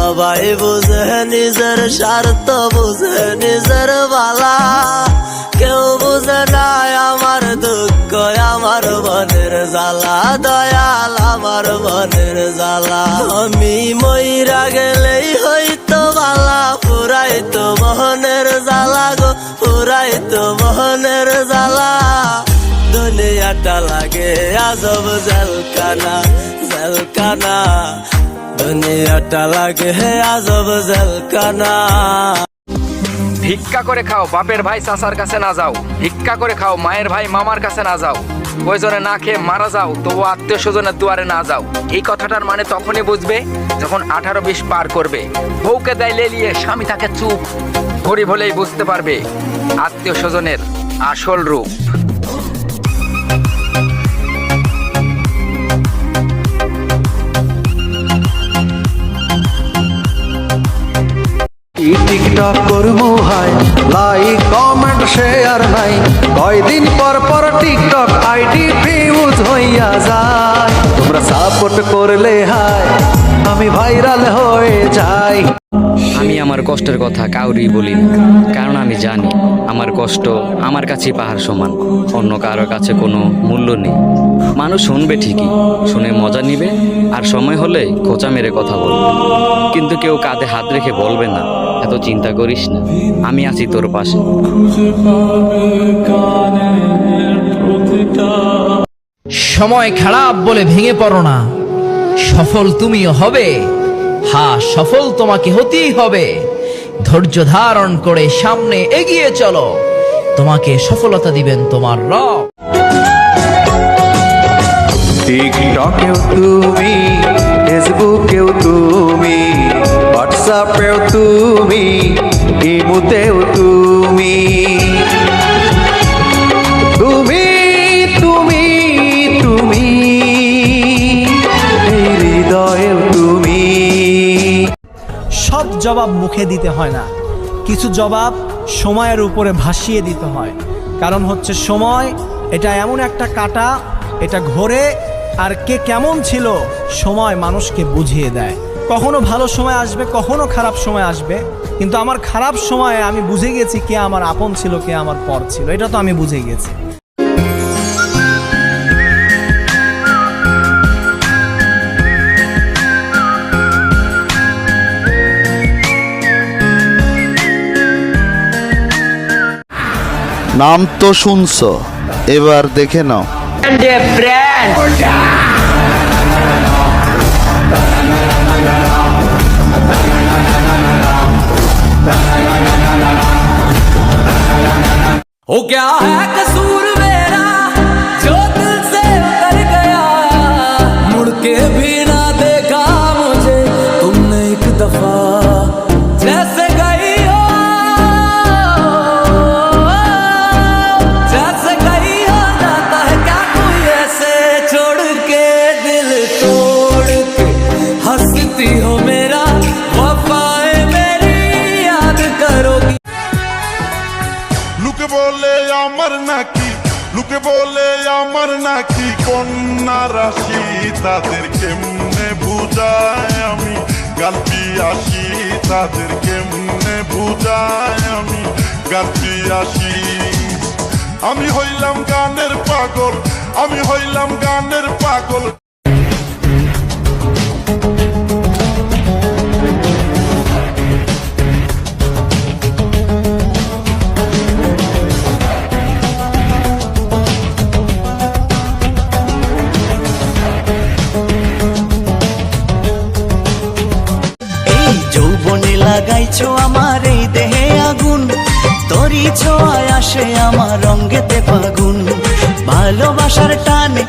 সবাই বুঝে, নিজের স্বার্থ বুঝে, নিজের বালা। কেউ বুঝে না আমার দুঃখ, আমার মনের জ্বালা। দয়াল আমার মনের জ্বালা। আমি মইরা গেলেই হইতো বালা। পুরাইতো মোহনের জ্বালা গো পুরাইতো মোহনের জ্বালা। দুনিয়াটা লাগে, আজব জেলকানা জেলকানা দুনিয়াটা লাগে হে আজব জেলকানা ভিক্ষা করে খাও, বাপের ভাই চাচার কাছে না যাও। ভিক্ষা করে খাও, মায়ের ভাই মামার কাছে না যাও। প্রয়োজনে না খেয়ে মারা যাও তবু আত্মীয় স্বজনের দুয়ারে না যাও। এই কথাটার মানে তখনই বুঝবে যখন আঠারো বিশ পার করবে। বউকে দেয় লেলিয়ে স্বামী তাকে চুপ গরিব হলেই বুঝতে পারবে আত্মীয় স্বজনের আসল রূপ। টিকটক করমু হাই লাইক কমেন্ট শেয়ার নাই। কয়দিন পর পর টিকটক আইডি ফিউজ হইয়া যায়। তোমরা সাপোর্ট করলে হাই আমি ভাইরাল হয়ে যাই। আমি আমার কষ্টের কথা কাউরি বলি না, কারণ আমি জানি আমার কষ্ট আমার কাছে পাহাড় সমান। অন্য কারোর কাছে কোনো মূল্য নেই। মানুষ শুনবে ঠিকই, শুনে মজা নিবে, আর সময় হলে খোঁচা মেরে কথা বলবে। কিন্তু কেউ কাঁধে হাত রেখে বলবে না, এত চিন্তা করিস না, আমি আছি তোর পাশে। সময় খারাপ বলে ভেঙে পড়ো না। সফল তুমিও হবে। হ্যাঁ সফল তোমাকে হতেই হবে। ধৈর্য ধারণ করে সামনে এগিয়ে চলো। তোমাকে সফলতা দিবেন তোমার রব। টিকটকেও তুমি, ফেসবুকেও তুমি, হোয়াটসঅ্যাপেও তুমি, ইমুতেও তুমি। জবাব মুখে দিতে হয় না। কিছু জবাব সময়ের উপরে ভাসিয়ে দিতে হয়। কারণ হচ্ছে সময়, এটা এমন একটা কাটা, এটা ঘোরে, আর কে কেমন ছিল, সময় মানুষকে বুঝিয়ে দেয়। কখনো ভালো সময় আসবে, কখনো খারাপ সময় আসবে, কিন্তু আমার খারাপ সময়ে আমি বুঝে গেছি কে আমার আপন ছিল, কে আমার পর ছিল। এটা তো আমি বুঝে গেছি। নাম তো শুনছ এবার দেখে নাও। ও ক্যা হ্যাঁ কসূর নাকি? লোকে বলে আমার নাকি কন্যা রাশি তাদের কেমনে বুঝায় আমি? গালপি আসি তাদের কেমনে বুঝায় আমি? গালপি আসি। আমি হইলাম গানের পাগল, আমি হইলাম গানের পাগল। লাগাইছো আমার এই দেহে আগুন। তোরই ছোঁয়ায় আসে আমার রঙ্গেতে ফাগুন। ভালোবাসার টানে